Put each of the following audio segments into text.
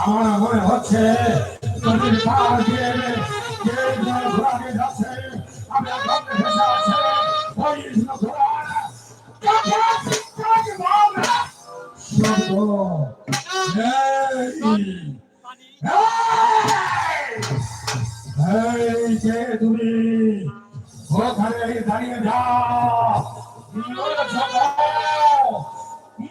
আমার মনে হচ্ছে তুমি ওখানে দাঁড়িয়ে যাও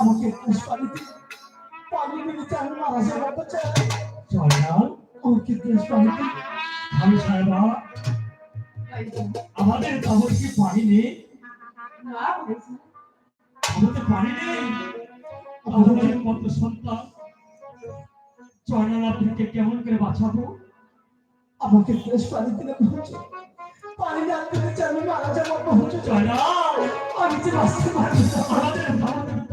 আমাকে পানি চাই মারা যাব বাচ্চা আমাকে আমি সাহেবা আমাদের কাপড় কি পানি নেই আমাদের পানি নেই আমাদের সন্তান? চয়নাল আপনাকে কেমন করে বাঁচাবো? আমাকে ফ্রেশ পানি দিলে পৌঁছে পানি না চাই আমি মারা যাব পৌঁছে চয়নাল আমি যে বাঁচতে পারব। আমাদের